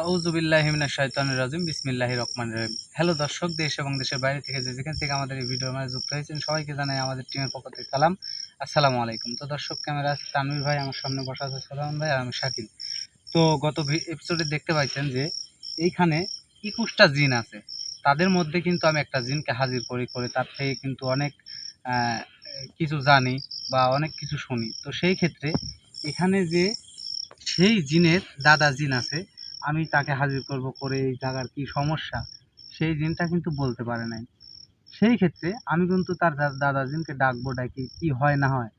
আউজুবিল্লাহিমিনা শৈতানুর রাজিম বিসমিল্লাহি রহমান রহিম। হ্যালো দর্শক, দেশ এবং দেশের বাইরে থেকে যে যেখান থেকে আমাদের এই ভিডিওর মাঝে যুক্ত হয়েছেন, সবাইকে জানাই আমাদের টিমের পক্ষ থেকে সালাম। আসসালামু আলাইকুম। তো দর্শক, ক্যামেরা আছে তানভীর ভাই, আমার সামনে বসা আছে সালাম ভাই আর আমি শাকিল। তো গত এপিসোডে দেখতে পাইছেন যে, এইখানে একুশটা জিন আছে। তাদের মধ্যে কিন্তু আমি একটা জিনকে হাজির করি, করে তার থেকে কিন্তু অনেক কিছু জানি বা অনেক কিছু শুনি। তো সেই ক্ষেত্রে এখানে যে সেই জিনের দাদা জিন আছে আমি তাকে হাজির করব করে এই জায়গার কি সমস্যা সেই জিনটা কিন্তু বলতে পারে নাই। সেই ক্ষেত্রে আমি কিন্তু তার দাদা জিনকে ডাকবো ডাকি কি হয় না হয়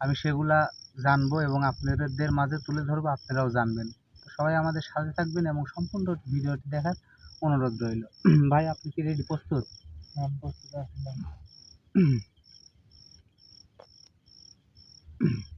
আমি সেগুলা জানব এবং আপনাদের মাঝে তুলে ধরবো আপনারাও জানবেন। তো সবাই আমাদের সাথে থাকবেন এবং সম্পূর্ণ ভিডিওটি দেখার অনুরোধ রইল। ভাই আপনি কি রেডি প্রস্তুত? প্রস্তুত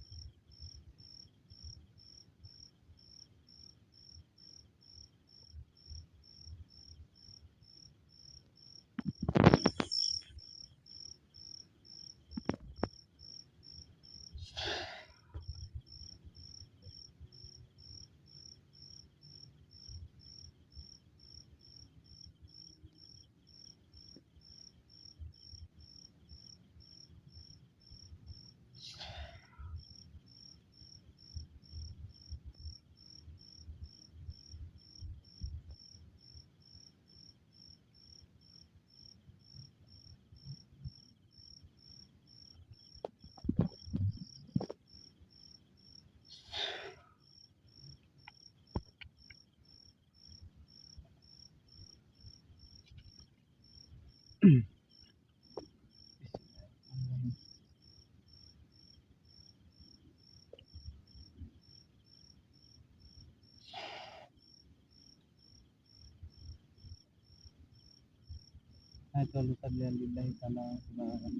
itu lukat dan lillahi ta'ala subhanahu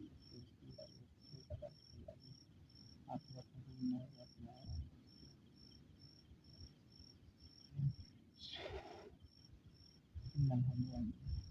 Thank.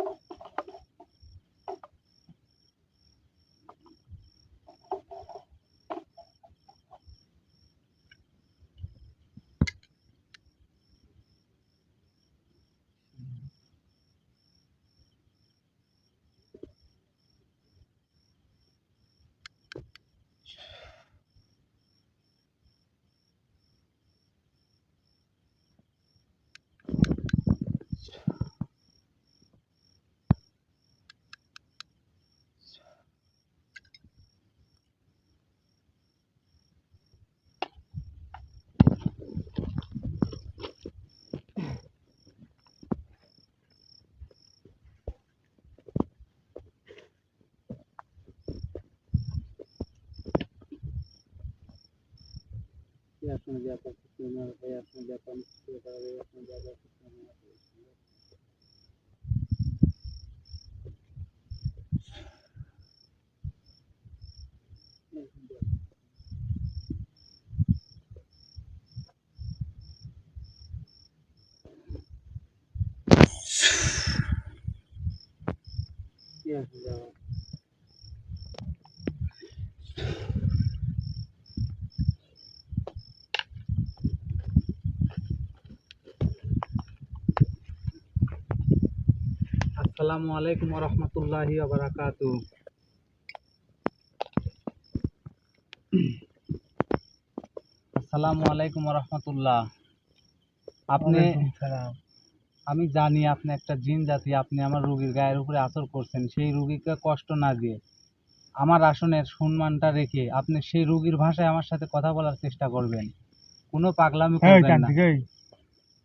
व्यापन व्यापक कृष्ण व्यापन व्यापन व्यापन व्यापक Yeah, no. আসসালামু আলাইকুম রহমতুল্লাহি বারাকাতু আসসালামু আলাইকুম রহমতুল্লাহ। আপনি আমি জানি আপনি একটা জিন জাতি আপনি আমার রুগীর গায়ের উপরে আসর করছেন সেই রুগীকে কষ্ট না দিয়ে। আমার আসনের সম্মানটা রেখে আপনি সেই রুগীর ভাষায় আমার সাথে কথা বলার চেষ্টা করবেন। কোনো পাগলামি করবেন না।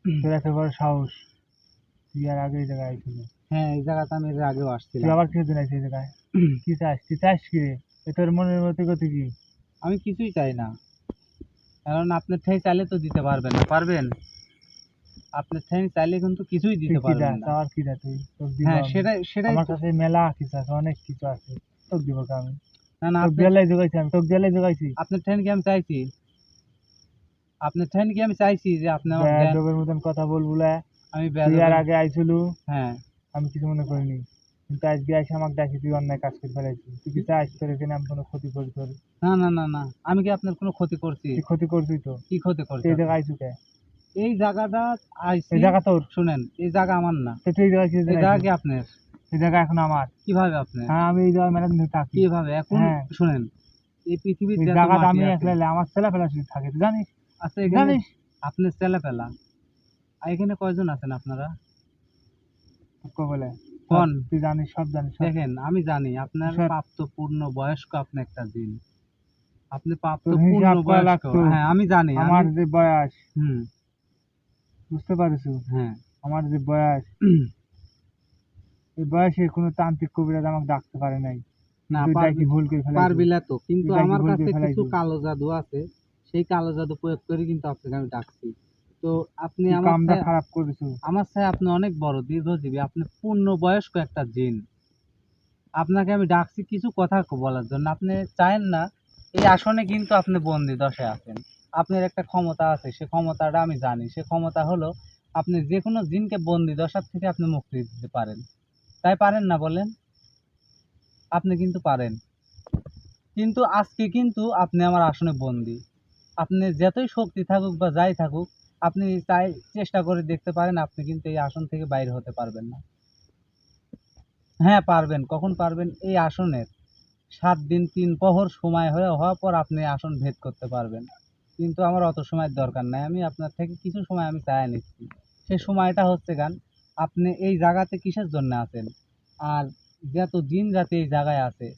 তোর এত সাহস। তুই আর আগে জায়গায় আইছিল হ্যাঁ এই জায়গাতে আমি এর আগেও তুই আবার এই জায়গায়? কি চাস? তুই চাস কি রে? এ তোর মনের মধ্যে কত কি? আমি কিছুই চাই না। কারণ আপনার ঠেই চাইলে তো দিতে পারবেন না পারবেন? আপনার ঠেই চাইলে কিন্তু কিছুই দিতে পারবেন না। চাওয়ার কি দা তুই? হ্যাঁ সেটাই সেটাই আমার কাছে মেলা কিছু আছে অনেক কিছু আছে। তোকে দিব আমি? না না তোকে আমি। তোকে জেলায় জোগাইছি। আপনার ঠেন কি আমি চাইছি? আপনার ঠেন কি আমি চাইছি যে আপনি আমার মতন কথা বলব না আমি তুই আর আগে আইছিলু। হ্যাঁ। আমি কিছু মনে করিনি। কিন্তু আজকে আইসে আমাকে ডাকি তুই অন্যায় কাজ করে ফেলাইছিস তুই কি চাস তোর এখানে আমি কোনো ক্ষতি করি তোর? না না না না। আমি কি আপনার কোনো ক্ষতি করছি? তুই ক্ষতি করছিস তো। কি ক্ষতি করছি এই জায়গায় আইসু কে? এই জায়গাটা আইছি এই জায়গা তোর। শুনেন এই জায়গা আমার না। তো তুই এই জায়গায় কি এই জায়গা কি আপনার? এই জায়গা এখন আমার। কীভাবে আপনি হ্যাঁ আমি এই জায়গায় ধরে থাকি। কীভাবে? এখন শুনেন এই পৃথিবীর জায়গাটা আমি একলা আমার ছেলে ফেলা শুধু থাকে জানিস? আচ্ছা এখানে জানিস? আপনার ছেলে আর এখানে কয়জন আছেন আপনারা? বলে কোন? তুই জানিস সব জানিস দেখেন আমি জানি আপনার প্রাপ্ত পূর্ণ বয়স্ক আপনি একটা দিন। আপনি প্রাপ্ত পূর্ণ বয়স্ক। হ্যাঁ আমি জানি আমার যে বয়স। হুম। বুঝতে পারিস হ্যাঁ। আমার যে বয়স। এই বয়সে কোনো তান্ত্রিক কবিরাজ আমাকে ডাকতে পারে নাই। না। পারবিলা তো। কিন্তু আমার কাছে কিছু কালো জাদু আছে। সেই কালো জাদু প্রয়োগ করে কিন্তু আপনাকে আমি ডাকছি। তো আপনি আমার কামটা খারাপ করিস আমার সাথে আপনি অনেক বড় দীর্ঘজীবী। আপনি পূর্ণ বয়স্ক একটা জিন। আপনাকে আমি ডাকছি কিছু কথা বলার জন্য। আপনি চায়েন না এই আসনে কিন্তু আপনি বন্দি দশায় আছেন। আপনার একটা ক্ষমতা আছে সে ক্ষমতাটা আমি জানি। সে ক্ষমতা হলো আপনি যে কোনো জিনকে বন্দি দশার থেকে আপনি মুক্তি দিতে পারেন। তাই পারেন না বলেন? আপনি কিন্তু পারেন। কিন্তু আজকে কিন্তু আপনি আমার আসনে বন্দি। আপনি যতই শক্তি থাকুক বা যাই থাকুক আপনি চাই চেষ্টা করে দেখতে পারেন, আপনি কিন্তু এই আসন থেকে বাইরে হতে পারবেন না। হ্যাঁ পারবেন, কখন পারবেন? এই আসনের সাত দিন, তিন প্রহর সময় হয়ে, হওয়ার পর আপনি আসন ভেদ করতে পারবেন। কিন্তু আমার অত সময়ের দরকার নাই। আমি আপনার থেকে কিছু সময় আমি চাই নিচ্ছি। সেই সময়টা হচ্ছে গান, আপনি এই জায়গাতে কিসের জন্য আছেন? আর যত জিন জাতি এই জায়গায় আছে,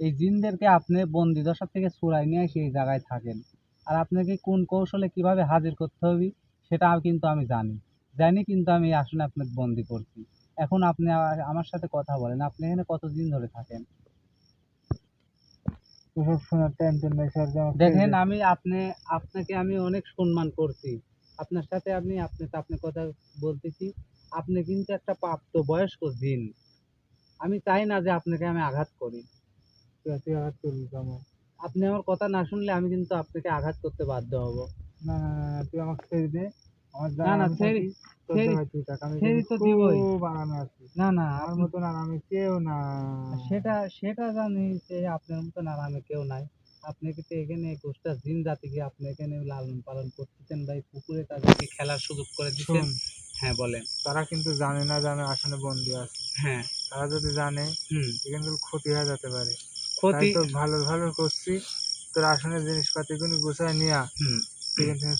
এই জিনদেরকে আপনি বন্দি দশা থেকে ছুড়াই নিয়ে এসে এই জায়গায় থাকেন। আর আপনাকে কোন কৌশলে কীভাবে হাজির করতে হবে সেটা কিন্তু আমি জানি। জানি কিন্তু আমি আসলে আপনাকে বন্দি করছি। এখন আপনি আমার সাথে কথা বলেন। আপনি এখানে কতদিন ধরে থাকেন? দেখেন আমি আপনি আপনাকে আমি অনেক সম্মান করছি। আপনার সাথে আমি আপনি আপনি কথা বলতেছি। আপনি কিন্তু একটা প্রাপ্ত বয়স্ক জিন আমি চাই না যে আপনাকে আমি আঘাত করি। তুই আঘাত করবি আমার আপনি আমার কথা না শুনলে আমি কিন্তু আপনাকে আঘাত করতে বাধ্য হব। না তুই আমাকে ছেড়ে দে। আমার না, না, ছেড়ে- আরামে আমার মতন আর কেউ না। সেটা সেটা জানি যে আপনার মতন আর আমি কেউ নাই। আপনি কিন্তু এখানে একুশটা জিন জাতিকে আপনি এখানে লালন পালন করতেছেন ভাই পুকুরে তাদেরকে খেলার সুযোগ করে দিচ্ছেন। হ্যাঁ বলেন। তারা কিন্তু জানে না জানে আসলে বন্দি আছি। হ্যাঁ। তারা যদি জানে হুম। এখানে কিন্তু ক্ষতি হয়ে যেতে পারে। ক্ষতি তাই তো ভালো ভালো করছি। তোর আসনের গুছায় নিয়া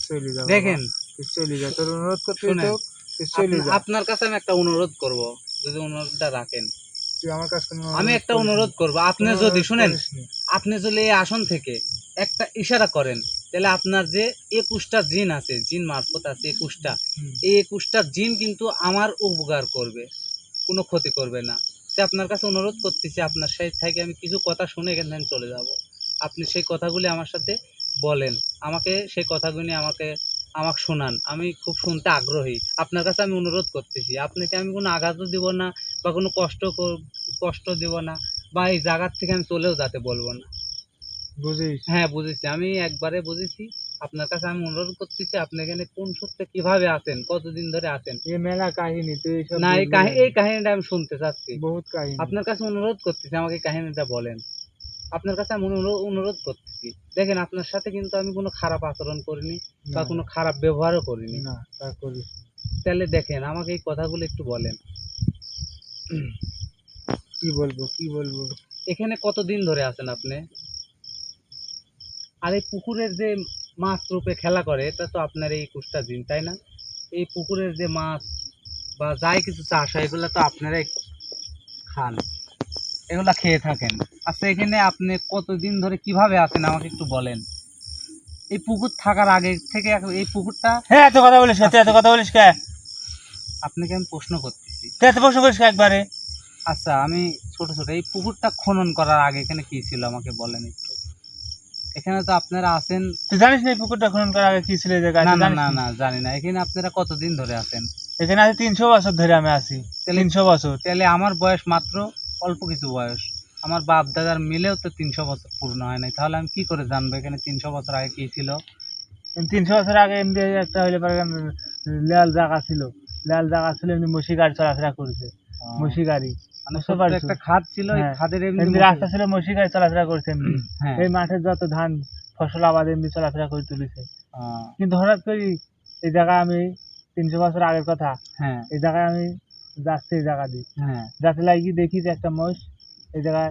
চলে দেখেন। চলে যা। তোর অনুরোধ করতে চলে যা। আপনার কাছে আমি একটা অনুরোধ করব যদি অনুরোধটা রাখেন। আমার কাছে আমি একটা অনুরোধ করব। আপনি যদি শুনেন আপনি যদি এই আসন থেকে একটা ইশারা করেন তাহলে আপনার যে একুশটা জিন আছে জিন মারফত আছে একুশটা এই একুশটা জিন কিন্তু আমার উপকার করবে কোনো ক্ষতি করবে না। তাই আপনার কাছে অনুরোধ করতেছি আপনার সাইড থেকে আমি কিছু কথা শুনে এখান থেকে চলে যাব। আপনি সেই কথাগুলি আমার সাথে বলেন। আমাকে সেই কথাগুলি আমাকে আমাকে শোনান। আমি খুব শুনতে আগ্রহী। আপনার কাছে আমি অনুরোধ করতেছি। আপনাকে আমি কোনো আঘাতও দিব না বা কোনো কষ্ট কষ্ট দিব না বা এই জায়গার থেকে আমি চলেও যাতে বলব না। বুঝেছি হ্যাঁ বুঝেছি। আমি একবারে বুঝেছি। আপনার কাছে আমি অনুরোধ করতেছি আপনি এখানে কোন সূত্রে কীভাবে আছেন কতদিন ধরে আছেন? এ মেলা কাহিনী তুই এইসব না এই বুঝবি কাহি- না। এই কাহিনীটা আমি শুনতে চাচ্ছি। বহুত কাহিনী। আপনার কাছে অনুরোধ করতেছি আমাকে কাহিনীটা বলেন। আপনার কাছে আমি অনুরোধ করতেছি। দেখেন আপনার সাথে কিন্তু আমি কোনো খারাপ আচরণ করিনি বা কোনো খারাপ ব্যবহারও করিনি। না তা করিস না। তাহলে দেখেন আমাকে এই কথাগুলো একটু বলেন। কি বলব কি বলব? এখানে কতদিন ধরে আছেন আপনি? আর এই পুকুরের যে মাছ রূপে খেলা করে এটা তো আপনার এই কুষ্টা দিন তাই না? এই পুকুরের যে মাছ বা যাই কিছু চাষ হয় এগুলো তো আপনারাই খান এগুলা খেয়ে থাকেন। আচ্ছা এখানে আপনি কতদিন ধরে কীভাবে আছেন আমাকে একটু বলেন। এই পুকুর থাকার আগে থেকে এই পুকুরটা হ্যাঁ এত কথা বলিস এত কথা বলিস কে? আপনাকে আমি প্রশ্ন করতেছি। এত প্রশ্ন করিস একবারে? আচ্ছা আমি ছোট ছোট এই পুকুরটা খনন করার আগে এখানে কি ছিল আমাকে বলেন একটু। এখানে তো আপনারা আছেন তুই জানিস না এই পুকুরটা খনন করার আগে কি ছিল এই জায়গায়? না না না না? না জানি না। এখানে আপনারা কতদিন ধরে আছেন? এখানে আছে তিনশো বছর ধরে আমি আছি। তিনশো বছর। তাহলে আমার বয়স মাত্র অল্প কিছু বয়স। আমার বাপ দাদার মিলেও তো তিনশো বছর পূর্ণ হয় নাই। তাহলে আমি কি করে জানব এখানে তিনশো বছর আগে কি ছিল? তিনশো বছর আগে এমনি একটা হইলে পরে লাল জায়গা ছিল। লাল জায়গা ছিল এমনি মসি গাড়ি চলাফেরা করেছে। মসি গাড়ি। মানে বুঝতে ছোট্ট পারছ? একটা খাদ ছিল ওই হ্যাঁ। খাদের এমনি এমনি রাস্তা ছিল মসি গাড়ি চলাফেরা করছে এমনি। হ্যাঁ। এই মাঠের যত ধান ফসল আবাদ এমনি চলাফেরা করে তুলেছে। কিন্তু হঠাৎ করে এই জায়গায় আমি তিনশো বছর আগের কথা হ্যাঁ। এই জায়গায় আমি যাচ্ছি এই জায়গা দিয়ে। যাতে লাগি দেখি যে একটা মোষ এই জায়গায়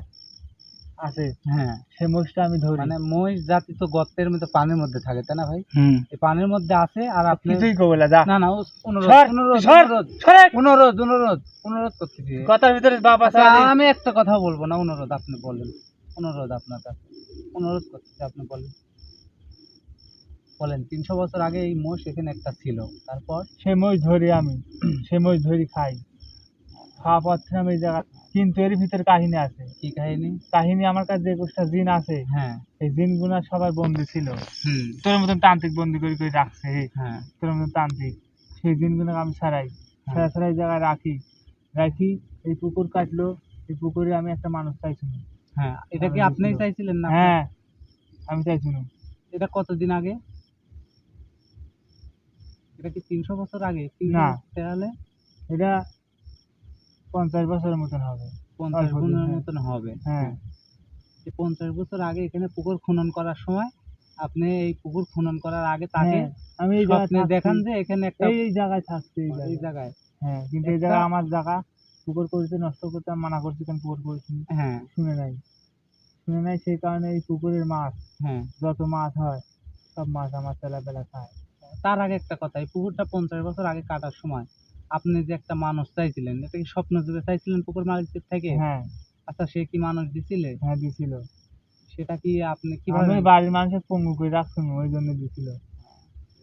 আছে। হ্যাঁ সেই মোষটা আমি ধরি। মানে মহিষ জাতি তো গর্তের মধ্যে পানির মধ্যে থাকে তাই না ভাই? এই পানির মধ্যে আছে আর আপনি কিছুই কবে না না ও- অনুরোধ অনুরোধ অনুরোধ অনুরোধ অনুরোধ করতেছি কথার ভিতরে বাপ আছে আচ্ছা, আমি একটা কথা বলব না অনুরোধ আপনি বলেন অনুরোধ আপনার কাছে। অনুরোধ করতেছি আপনি বলেন। বলেন তিনশো বছর আগে এই মোষ এখানে একটা ছিল তারপর? সে মোষ ধরি আমি সে মোষ ধরি খাই। খাওয়া পর থেকে আমি এই জায়গা কিন্তু এর ভিতরে কাহিনী আছে। কি কাহিনী? কাহিনী আমার কাছে যে একুশটা জিন আছে হ্যাঁ। এই জিনগুলা সবাই বন্দি ছিল। হুম। তোর মতন তান্ত্রিক বন্দি করে করে রাখছে হ্যাঁ। তোর মতন তান্ত্রিক। সেই জিন জিনগুলোকে আমি ছাড়াই ছাড়া ছাড়া এই জায়গায় রাখি। রাখি এই পুকুর কাটলো এই পুকুরে আমি একটা মানুষ চাইছি। না। হ্যাঁ। এটা কি আপনিই চাইছিলেন না হ্যাঁ আমি চাইছি না। এটা কতদিন আগে? এটা কি তিনশো বছর আগে? না। তাহলে এটা পঞ্চাশ বছরের মতন হবে। পঞ্চাশ গুণের হ্যাঁ। মতন হবে। হ্যাঁ। পঞ্চাশ বছর আগে এখানে পুকুর খনন করার সময় আপনি এই পুকুর খনন করার আগে তাকে হ্যাঁ, আমি এই জায়গায় দেখান যে এখানে একটা এই জায়গায় থাকছে এই জায়গায়। হ্যাঁ কিন্তু এই জায়গায় আমার জায়গা পুকুর করতে নষ্ট করতে মানা করছি কারণ পুকুর করছি? হ্যাঁ। শুনে নাই। শুনে নাই সেই কারণে এই পুকুরের মাছ হ্যাঁ। যত মাছ হয় সব মাছ আমার তেলাপেলা খায়। তার আগে একটা কথা এই পুকুরটা পঞ্চাশ বছর আগে কাটার সময় আপনি যে একটা মানুষ চাইছিলেন এটা কি স্বপ্ন যুগে চাইছিলেন পুকুর মালিকের থেকে? হ্যাঁ। আচ্ছা সে কি মানুষ দিছিলে? হ্যাঁ দিছিল। সেটা কি আপনি কীভাবে আমি বাড়ির মানুষের পঙ্গু করে রাখছেন ওই জন্য দিছিল।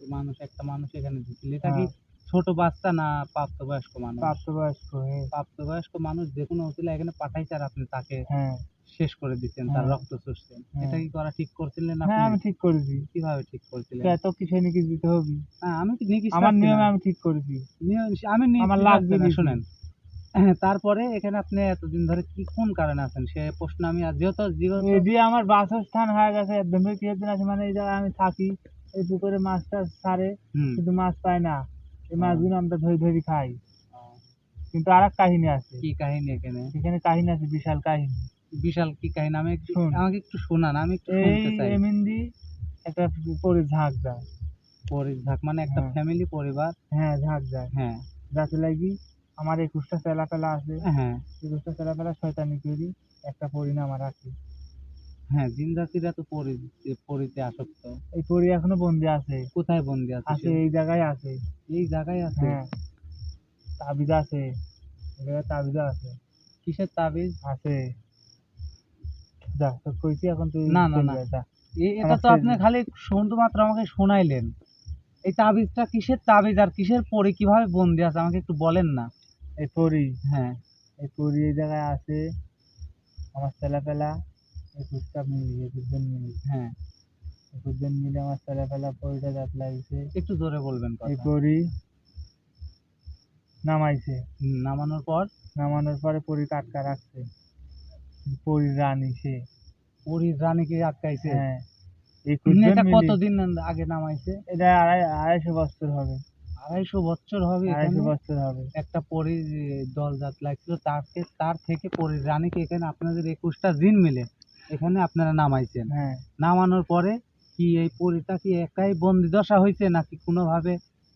মানুষ একটা মানুষ এখানে দিছিল। এটা কি হ্যাঁ। ছোট বাচ্চা না প্রাপ্তবয়স্ক মানুষ? প্রাপ্তবয়স্ক হয়ে। প্রাপ্তবয়স্ক মানুষ যে কোনো হচ্ছিল এখানে পাঠাইছে আর আপনি তাকে? হ্যাঁ। শেষ করে দিচ্ছেন তার হ্যাঁ। রক্ত চুষছেন হ্যাঁ। এটা কি করা ঠিক করছিলেন হ্যাঁ আমি আপনি ঠিক করেছি। কীভাবে ঠিক করছিলেন? এত কিছু নাকি দিতে হবে। হ্যাঁ আমি তো নিকিস আমার নিয়মে আমি ঠিক করেছি। নিয়ম- আমি আমার লাগবে না, শুনেন। হ্যাঁ, তারপরে এখানে আপনি এতদিন ধরে কি কোন কারণে আছেন? সে প্রশ্ন আমি আর যেহেতু যেহেতু এই আমার বাসস্থান হয়ে গেছে একদম কিছুদিন আছে মানে এই জায়গায় আমি থাকি এই পুকুরে মাছ মাছটা ছাড়ে কিন্তু মাছ পাই না। এই মাছগুলো আমরা ধরে ধরে খাই। কিন্তু আর এক কাহিনী আছে। কি কাহিনী এখানে? এখানে কাহিনী আছে বিশাল কাহিনী। বিশাল কি কাহিনী? আমি একটু শোন। আমাকে একটু শোনান আমি একটু শুনতে চাই। এমনি একটা পরে ঝাঁক যায় পরিঝাক মানে একটা হ্যাঁ। ফ্যামিলি পরিবার। হ্যাঁ ঝাঁক যায় হ্যাঁ। যাতে লাগি আমার একুশটা চেলাপেলা আছে। হ্যাঁ। একুশটা চেলাপেলা শয়তানি করি একটা পরিণাম রাখি। হ্যাঁ জিন জাতিরা তো পরি পরিতে আসক্ত। এই পরি এখনও বন্দি আছে। কোথায় বন্দি আছে আছে সে? এই জায়গায় আছে। এই জায়গায় আছে? হ্যাঁ। তাবিজ আছে। এই জায়গায় তাবিজ আছে। কিসের তাবিজ? আছে। যা কইছি এখন তুই না, না, না। এটা তো আপনি খালি শুধুমাত্র আমাকে শোনাইলেন। এই তাবিজটা কিসের তাবিজ আর কিসের পরি? কীভাবে বন্দি আছে? আমাকে একটু বলেন না। এই পরি। হ্যাঁ। এই পরি এই জায়গায় আছে। আমার ছেলেপেলা একুশটা মিলি একুশ জন মিলি। হ্যাঁ। একুশ জন মিলে আমার ছেলেপেলা পরিটা যাত লাগছে একটু জোরে বলবেন এই পরি নামাইছে। নামানোর পর? নামানোর পরে পরি কাটকা রাখছে। পরির রানী সে। পরির রানীকে আটকাইছে? হ্যাঁ। এটা কতদিন আগে নামাইছে? এটা আড়াই আড়াইশো বছর হবে। আড়াইশো বছর হবে আড়াইশো বছর হবে। একটা পরীর দল জাত লাগছিল তারকে তার থেকে পরীর রানীকে এখানে আপনাদের একুশটা দিন মিলে এখানে আপনারা নামাইছেন। হ্যাঁ। নামানোর পরে কি এই পরীটা কি একাই বন্দি দশা হয়েছে নাকি কোনোভাবে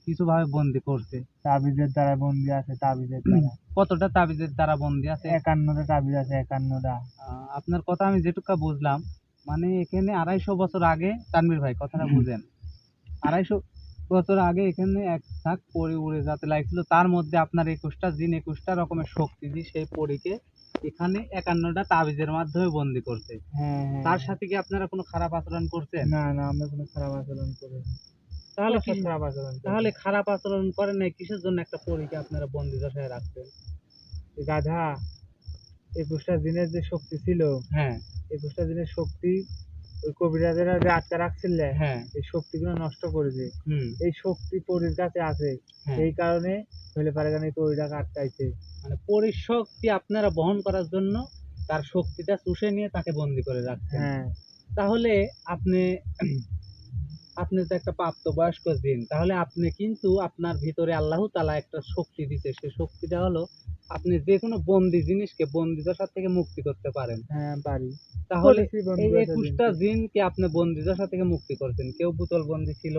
কিছুভাবে বন্দি করছে। তাবিজের দ্বারা বন্দি আছে তাবিজের দ্বারা। কতটা তাবিজের দ্বারা বন্দি আছে? একান্নটা তাবিজ আছে একান্নটা। আপনার কথা আমি যেটুকু বুঝলাম মানে এখানে আড়াইশো বছর আগে তানভীর ভাই কথাটা বুঝেন। আড়াইশো বছর আগে এখানে এক থাক পরি উড়ে যাতে লাগছিল। তার মধ্যে আপনার একুশটা দিন একুশটা রকমের শক্তি দিয়ে সেই পরীকে এখানে একান্নটা তাবিজের মাধ্যমে বন্দি করছে। হ্যাঁ হ্যাঁ। তার সাথে কি আপনারা কোনো খারাপ আচরণ করছেন? না না আমরা কোনো খারাপ আচরণ করি না। তাহলে খারাপ আচরণ তাহলে খারাপ আচরণ করেন নাই কিসের জন্য একটা পরীকে আপনারা বন্দি দশায় রাখছেন? এই গাধা একুশটা দিনের যে শক্তি ছিল হ্যাঁ। একুশটা দিনের শক্তি ওই কবিরাজেরা যে আটকা রাখছিলে হ্যাঁ। এই শক্তিগুলো নষ্ট করেছে। এই শক্তি পরীর কাছে আছে। হ্যাঁ। এই কারণে হলে পারে কেন এই পরীটাকে আটকাইছে। মানে পরিশক্তি আপনারা বহন করার জন্য তার শক্তিটা চুষে নিয়ে তাকে বন্দি করে রাখছেন। হ্যাঁ। তাহলে আপনি আপনি তো একটা প্রাপ্তবয়স্ক জিন তাহলে আপনি কিন্তু আপনার ভিতরে আল্লাহ তালা একটা শক্তি দিতে সেই শক্তিটা হলো আপনি যে কোনো বন্দি জিনিসকে বন্দি দশা থেকে মুক্তি করতে পারেন। হ্যাঁ পারি। তাহলে এই একুশটা। জিনকে আপনি বন্দি দশা থেকে মুক্তি করছেন। কেউ বোতল বন্দি ছিল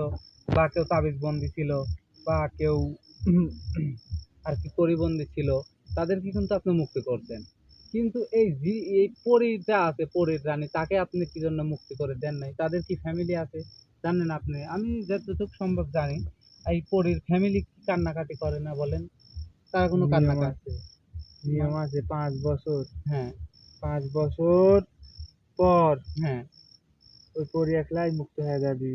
বা কেউ তাবিজ বন্দি ছিল বা কেউ আর কি পরিবন্দি ছিল তাদেরকে কিন্তু আপনি মুক্তি করছেন। কিন্তু এই জি এই পরীটা আছে পরীর রানী তাকে আপনি কি জন্য মুক্তি করে দেন নাই? তাদের কি ফ্যামিলি আছে? জানেন আপনি আমি যতটুকু সম্ভব জানি এই পরীর ফ্যামিলি কি কান্নাকাটি করে না বলেন? তারা কোনো কান্নাকাটি নিয়ম আছে পাঁচ বছর। হ্যাঁ। পাঁচ বছর পর হ্যাঁ। ওই পরি একলাই মুক্ত হয়ে যাবি।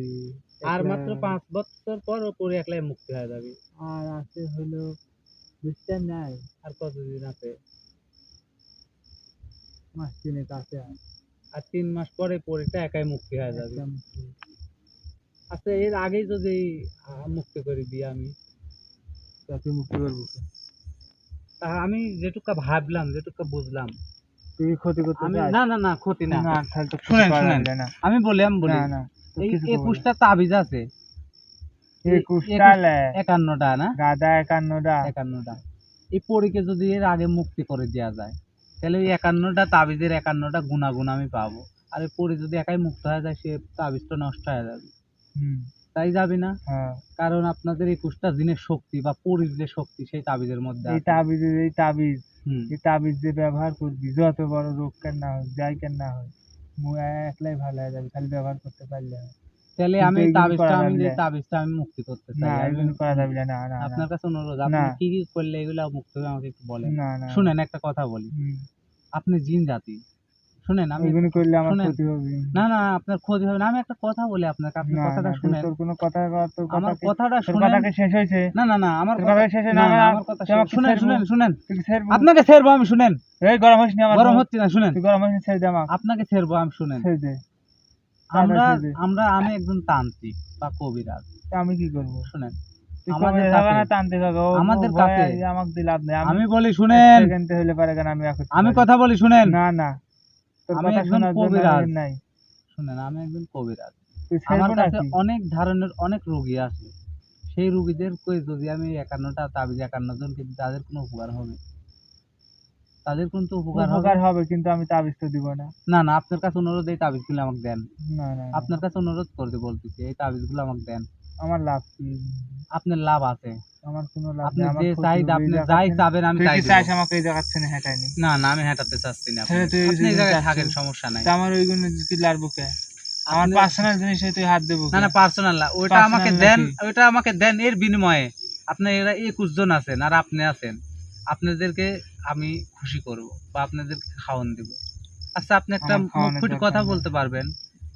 আর মাত্র পাঁচ বছর পর ও পরী একলাই মুক্তি হয়ে যাবে। আর আছে হলো বুঝতে নাই আর কতদিন আছে? মাস তিনেক আছে আর। তিন মাস পরে পরীটা একাই মুক্তি হয়ে যাবে। আচ্ছা এর আগেই যদি মুক্তি করে দিই আমি। তাকে মুক্তি করব আমি যেটুকু ভাবলাম যেটুকু বুঝলাম। তুই ক্ষতি করতে আমি না না না ক্ষতি না। শুনেন, শুনেন। আমি বলি আমি এই একুশটা তাবিজ আছে। একুশটা একান্নটা না? গাদা একান্নটা? একান্নটা। এই পরীকে যদি এর আগে মুক্তি করে দেওয়া যায় তাহলে ওই একান্নটা তাবিজের একান্নটা গুণাগুণ আমি পাবো। আর এই পরী যদি একাই মুক্ত হয়ে যায় সে তাবিজটা নষ্ট হয়ে যাবে। তাই যাবে না? হ্যাঁ। কারণ আপনাদের একুশটা দিনের শক্তি বা পরীর যে শক্তি সেই তাবিজের মধ্যে এই। তাবিজ এই তাবিজ। এই তাবিজ যে ব্যবহার করবি যত বড় রোগ কেন না হোক যাই কেন না হয় মুই একলাই ভালো হয়ে যাবে খালি ব্যবহার করতে পারলে হয়। তাহলে আমি তাবিজটা আমি যে তাবিজটা আমি মুক্তি করতে চাই না করা যাবে না না আপনার কাছে অনুরোধ আপনি কি কি করলে এগুলা মুক্ত হবে আমাকে একটু বলেন। না না। শুনেন একটা কথা বলি। আপনি জিন জাতি শুনেন আমি এগুলো করলে আমার ক্ষতি হবে। না না আপনার ক্ষতি হবে না। আমি একটা কথা বলি আপনাকে আপনি কথাটা শুনেন। তোর কোনো কথা তোর আমার কথাটা শুনেন। শেষ হয়েছে। না না না আমার কথা শেষ না আমার- কথা শুনেন শুনেন শুনেন? আপনাকে ছেড়বো আমি শুনেন। এই গরম না আমার গরম হচ্ছে না শুনেন। তুই গরম ছেড়ে দে আমাকে। আপনাকে ছেড়বো আমি শুনেন। ছেড়ে দে। আমরা আমরা আমি একজন তান্ত্রিক বা কবিরাজ। আমি কি করব? শুনেন। আমি বলি শুনেন। আমি কথা বলি শুনেন। না না। আমি একজন কবিরাজ। শুনেন আমি একজন কবিরাজ। আমার কাছে অনেক ধরনের অনেক রোগী সেই রোগীদের কই যদি আমি একান্নটা তাবিজ একান্ন জনকে তাদের কোনো উপকার হবে? তাদের কিন্তু উপকার হবে? উপকার হবে কিন্তু আমি তাবিজ তো দিব না। না না আপনার কাছে অনুরোধ এই তাবিজগুলো আমাকে দেন। না না না। আপনার কাছে অনুরোধ করতে বলতেছি এই তাবিজগুলো আমাকে দেন। আমার লাভ কি? আপনার লাভ আছে। আমার কোনো লাভ আপনি যে ক্ষতি আপনি যাই চাবেন আমি তাই চাইছ আমাকে এই দেখাচ্ছে না? না না আমি হেঁটাতে চাচ্ছি না আপনি এই জায়গায় থাকেন সমস্যা নাই। আমার ওইগুলো তুই লাড়বো কে আমার পার্সোনাল জিনিসে তুই হাত দেবো না না পার্সোনাল না। ওইটা আমাকে দেন নাকি? আমাকে দেন এর বিনিময়ে। আপনার এরা একুশ জন আছেন আর আপনি আছেন। আপনাদেরকে আমি খুশি করব বা আপনাদেরকে খাওয়ান দেব। আচ্ছা আপনি একটা মুখ ফুটে কথা বলতে পারবেন।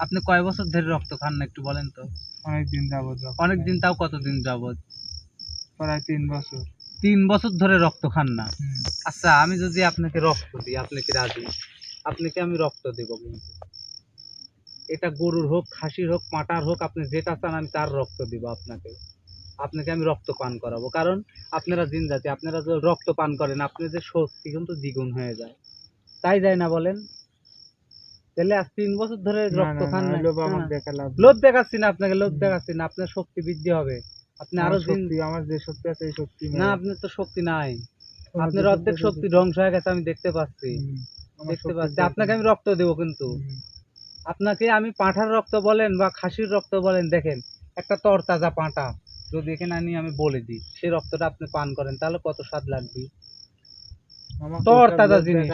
আপনি কয় বছর ধরে রক্ত খান না একটু বলেন তো? অনেক দিন যাবত অনেক দিন তাও কতদিন যাবত প্রায় তিন বছর। তিন বছর ধরে রক্ত খান না। আচ্ছা আমি যদি আপনাকে রক্ত দিই আপনি কি রাজি? আপনাকে আমি রক্ত দেব কিন্তু। এটা গরুর হোক খাসির হোক পাঁটার হোক আপনি যেটা চান আমি তার রক্ত দিব আপনাকে। আপনাকে আমি রক্ত পান করাবো। কারণ আপনারা জিন জাতি আপনারা যে রক্ত পান করেন আপনি যে শক্তি কিন্তু দ্বিগুণ হয়ে যায়। তাই যায় না বলেন? তাহলে আজ তিন বছর ধরে রক্ত খান লোভ দেখাচ্ছি না আপনাকে লোভ। দেখাচ্ছি না। আপনার শক্তি বৃদ্ধি হবে। আপনি আরও দিন শক্তি আমার যে শক্তি আছে এই শক্তি না আপনার তো শক্তি নাই। আপনার অর্ধেক শক্তি ধ্বংস হয়ে গেছে আমি দেখতে পাচ্ছি। দেখতে পাচ্ছি। আপনাকে আমি রক্ত দেবো কিন্তু। আপনাকে আমি পাঁঠার রক্ত বলেন বা খাসির রক্ত বলেন দেখেন একটা তরতাজা পাঁঠা। যদি এখানে আনি আমি বলে দিই সেই রক্তটা আপনি পান করেন তাহলে কত স্বাদ লাগবে? তোর তাজা জিনিস।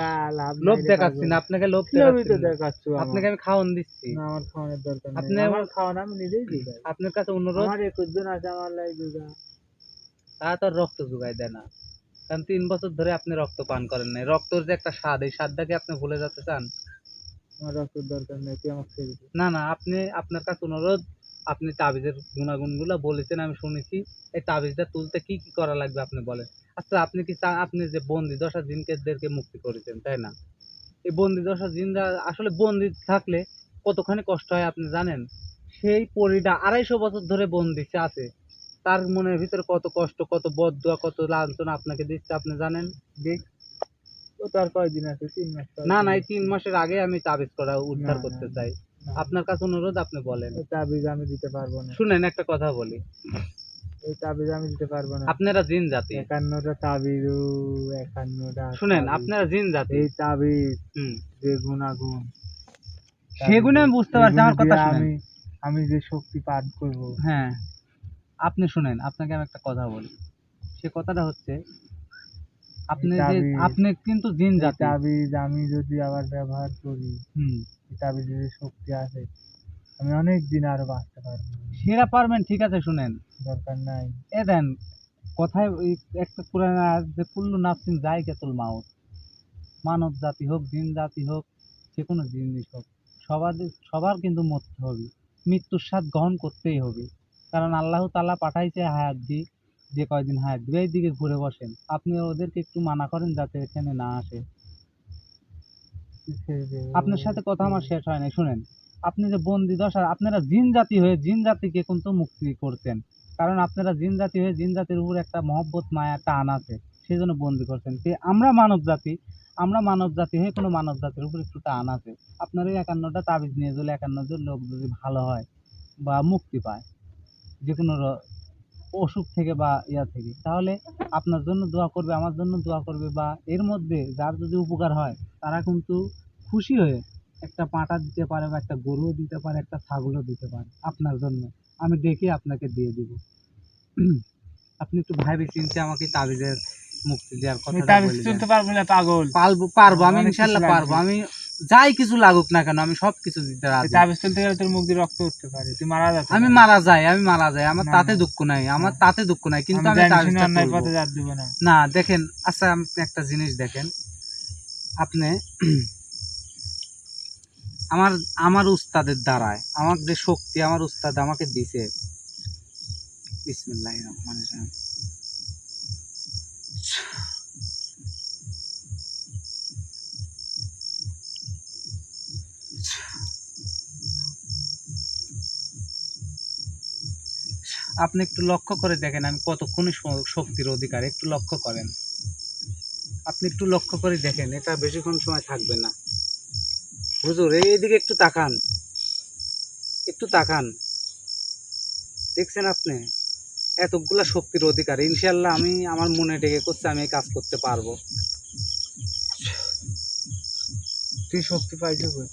লোভ দেখাচ্ছি না আপনাকে লোভ তো দেখাচ্ছি না। দেখাচ্ছ আমার। আপনাকে আমি খাওয়ান দিচ্ছি। আমার খাওয়ানোর দরকার আপনি- আমার খাওয়ানো আমি নিজেই দিই আপনার কাছে অনুরোধ আমার একুশ জন আছে আমার লাই দুগা তারা তো আর রক্ত যোগায় দেয় না। কারণ তিন বছর ধরে আপনি রক্ত পান করেন নাই। রক্তর যে একটা স্বাদ এই স্বাদটাকে আপনি ভুলে যেতে চান? আমার রক্তের দরকার নেই তুই আমাকে না না আপনি আপনার কাছে অনুরোধ আপনি তাবিজের গুণাগুণগুলো বলেছেন আমি শুনেছি। এই তাবিজটা তুলতে কি কি করা লাগবে আপনি বলেন? আচ্ছা আপনি কি আপনি যে বন্দি দশা জিনকেদেরকে মুক্তি করেছেন তাই না? এই বন্দি দশা জিনরা আসলে বন্দি থাকলে কতখানি কষ্ট হয় আপনি জানেন? সেই পরিটা আড়াইশো বছর ধরে বন্দিছে আছে। তার মনের ভিতরে কত কষ্ট কত বদুয়া কত লাঞ্ছনা আপনাকে দিচ্ছে আপনি জানেন? দেখ। ও তো আর কয়দিন আছে? তিন মাস না না এই তিন মাসের আগে আমি তাবিজ করা উদ্ধার করতে চাই। আপনার কাছে অনুরোধ আপনি বলেন। এই তাবিজ আমি দিতে পারব না। শুনেন একটা কথা বলি। এই তাবিজ আমি দিতে পারব না। আপনারা জিন জাতি। একান্নটা তাবিজ একান্নটা শুনেন আপনারা জিন জাতি। এই তাবিজ হুম। যে গুণাগুণ। সেগুলো আমি বুঝতে পারছি আমার কথা শুনেন। আমি আমি যে শক্তি পাঠ করব। হ্যাঁ। আপনি শুনেন আপনাকে আমি একটা কথা বলি। সে কথাটা হচ্ছে আপনি যে আপনি কিন্তু জিন জাতি। তাবিজ আমি যদি আবার ব্যবহার করি হুম। এই তাবিজে শক্তি আছে আমি অনেক দিন আরও বাঁচতে পারব। সেরা পারবেন ঠিক আছে শুনেন। দরকার নাই। এ দেন কথায় ওই একটা কোরআন আয়াত যে কুল্লু নাফসিন যায় কেতুল মাউত মানব জাতি হোক জিন জাতি হোক যে কোনো জিনিস হোক সবার সবার কিন্তু মরতে হবে। মৃত্যুর স্বাদ গ্রহণ করতেই হবে। কারণ আল্লাহ তালা পাঠাইছে হায়াত দি যে কয়দিন হায়াত দিবে এই দিকে ঘুরে বসেন। আপনি ওদেরকে একটু মানা করেন যাতে এখানে না আসে। আপনার সাথে কথা আমার শেষ হয় নাই, শুনেন। আপনি যে বন্দি দশা, আপনারা জিন জাতি হয়ে জিন জাতিকে কিন্তু মুক্তি করতেন। কারণ আপনারা জিন জাতি হয়ে জিন জাতির উপর একটা মহব্বত, মায়া, টান আছে সেই জন্য বন্দি করছেন। তে আমরা মানব জাতি, আমরা মানব জাতি হয়ে কোনো মানব জাতির উপর একটু টান আছে। আপনার ওই একান্নটা তাবিজ নিয়ে গেলে, একান্ন জন লোক যদি ভালো হয় বা মুক্তি পায়, যে কোনো অসুখ থেকে বা ইয়া থেকে। তাহলে আপনার জন্য দোয়া করবে আমার জন্য দোয়া করবে বা এর মধ্যে যার যদি উপকার হয় তারা কিন্তু খুশি হয়ে একটা পাঁঠা দিতে পারে বা একটা গরুও দিতে পারে একটা ছাগলও দিতে পারে আপনার জন্য। আমি দেখে আপনাকে দিয়ে দিব। আপনি একটু ভাবে চিনতে আমাকে তাবিজের মুক্তি দেওয়ার কথা পারব না পাগল। পারব পারব আমি ইনশাল্লাহ পারব। আমি যাই কিছু লাগুক না কেন আমি সব কিছু দিতে রাজি। তাবিজ তুলতে গেলে তোর মুখ দিয়ে রক্ত উঠতে পারে তুই মারা যাচ্ছে আমি মারা যাই আমি মারা যাই আমার তাতে দুঃখ নাই আমার তাতে দুঃখ নাই কিন্তু আমি অন্যায় পথে যাত দিব না। না দেখেন আচ্ছা আপনি একটা জিনিস দেখেন। আপনি আমার আমার উস্তাদের দ্বারায় আমার যে শক্তি আমার উস্তাদ আমাকে দিছে। বিসমিল্লাহির রহমানির রহিম। আপনি একটু লক্ষ্য করে দেখেন আমি কতক্ষণই শ- শক্তির অধিকার একটু লক্ষ্য করেন। আপনি একটু লক্ষ্য করে দেখেন এটা বেশিক্ষণ সময় থাকবে না। হুজুর এই এদিকে একটু তাকান। একটু তাকান। দেখছেন আপনি? এতগুলা শক্তির অধিকার ইনশাল্লাহ আমি আমার মনে ডেকে করছে আমি এই কাজ করতে পারব। তুই শক্তি পাইছো?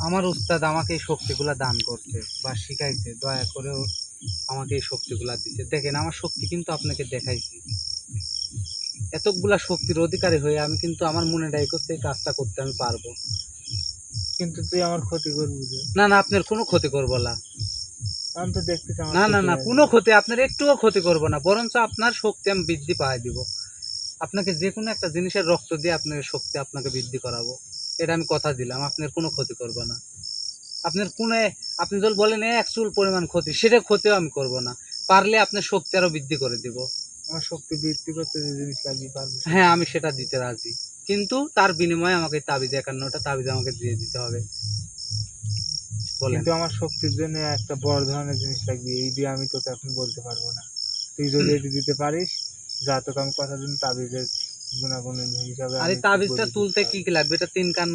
আমার উস্তাদ আমাকে এই শক্তিগুলা দান করছে বা শিখাইছে দয়া করেও আমাকে এই শক্তিগুলা দিচ্ছে দেখেন আমার শক্তি কিন্তু আপনাকে দেখাইছি। এতগুলা শক্তির অধিকারী হয়ে আমি কিন্তু আমার মনে ডাই করছে এই কাজটা করতে আমি পারব। কিন্তু তুই আমার ক্ষতি করবি না না আপনার কোনো ক্ষতি করব না। আমি তো দেখতেছি আমার না না না কোনো ক্ষতি আপনার একটুও ক্ষতি করব না বরঞ্চ আপনার শক্তি আমি বৃদ্ধি পাই দিব। আপনাকে যে কোনো একটা জিনিসের রক্ত দিয়ে আপনাকে শক্তি আপনাকে বৃদ্ধি করাবো। এটা আমি কথা দিলাম আপনার কোনো ক্ষতি করব না। আপনার কোনো আপনি যদি বলেন "এ, এক চুল পরিমাণ ক্ষতি সেটা ক্ষতিও আমি করব না। পারলে আপনার শক্তি আরও বৃদ্ধি করে দিব। আমার শক্তি বৃদ্ধি করতে যে জিনিস লাগিয়ে পারবি। হ্যাঁ আমি সেটা দিতে রাজি। কিন্তু তার বিনিময়ে আমাকে তাবিজ একান্নটা তাবিজ আমাকে দিয়ে দিতে হবে। কিন্তু আমার শক্তির জন্য একটা বড় ধরনের জিনিস লাগবে এই দিয়ে আমি তোকে এখন বলতে পারব না। তুই যদি এটি দিতে পারিস যা তোকে আমি কথা দিন তাবিজের গুণাগুণের হিসাবে আর তাবিজটা তুলতে কি কি লাগবে? এটা তিন কান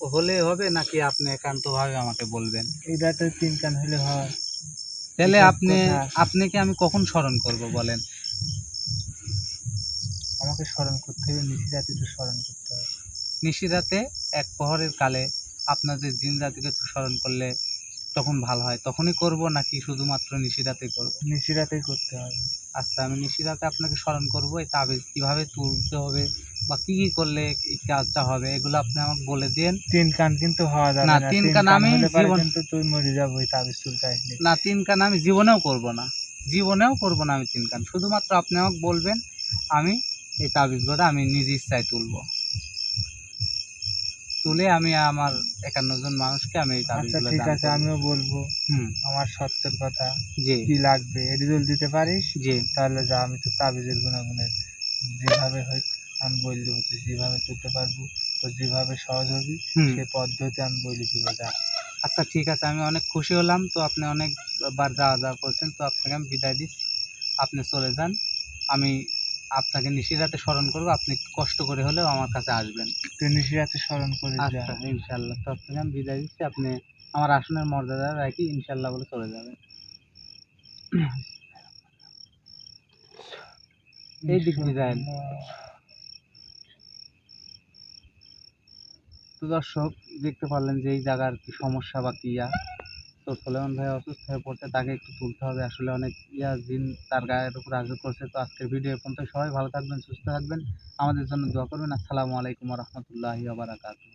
হলে হবে নাকি আপনি একান্ত ভাবে আমাকে বলবেন। এটা তো তিন কান হলে হয়। তাহলে আপনি। আপনাকে আমি কখন স্মরণ করব বলেন? আমাকে স্মরণ করতে হবে নিশি রাতে তো স্মরণ করতে হবে। নিশিরাতে এক প্রহরের কালে আপনাদের জিন জাতিকে স্মরণ করলে তখন ভালো হয়। তখনই করব নাকি শুধুমাত্র নিশিরাতেই করব? নিশি রাতেই করতে হবে। আচ্ছা আমি নিশিরাতে আপনাকে স্মরণ করব এই তাবিজ কীভাবে তুলতে হবে বা কি কি করলে এই কাজটা হবে এগুলো আপনি আমাকে বলে দিন। তিন কান কিন্তু হওয়া যাবে না, তিন কান আমি জীবন- কিন্তু তুই মরে যাব ওই তাবিজ তুলতে আসলে। না তিন কান আমি জীবনেও করব না জীবনেও করব না আমি তিন কান। শুধুমাত্র আপনি আমাকে বলবেন আমি এই তাবিজগুলো আমি নিজ ইচ্ছায় তুলব। তুলে আমি আমার একান্ন জন মানুষকে আমি এই আচ্ছা ঠিক আছে। আমিও বলব হুম। আমার সত্যের কথা। জি। কি লাগবে? এটি যদি দিতে পারিস? জি। তাহলে যা আমি তো তাবিজের গুণাগুণের যেভাবে হোক আমি বললে হচ্ছে যেভাবে তুলতে পারব তো যেভাবে সহজ হবি হুম। সে পদ্ধতি আমি বলে দিব যা। আচ্ছা ঠিক আছে আমি অনেক খুশি হলাম। তো আপনি অনেকবার যাওয়া যাওয়া করছেন তো আপনাকে আমি বিদায় দিচ্ছি। আপনি চলে যান। আমি আপনাকে নিশিরাতে স্মরণ করব। আপনি কষ্ট করে হলেও আমার কাছে আসবেন। তুই নিশিরাতে স্মরণ করে আচ্ছা ইনশাল্লাহ। তো আপনাকে আমি বিদায় দিচ্ছি। আপনি আমার আসনের মর্যাদা রাখি ইনশাল্লাহ বলে চলে যাবেন এই দিক দিয়ে যায়েন। তো দর্শক দেখতে পারলেন যে এই জায়গার কি সমস্যা বা কি তো সোলেমান ভাই অসুস্থ হয়ে পড়ছে, তাকে একটু তুলতে হবে। আসলে অনেক ইয়া দিন তার গায়ের উপর আজও করছে। তো আজকের ভিডিও পর্যন্ত সবাই ভালো থাকবেন, সুস্থ থাকবেন। আমাদের জন্য দোয়া করবেন। আসসালামু আলাইকুম রহমতুল্লাহি বারাকাতুহ।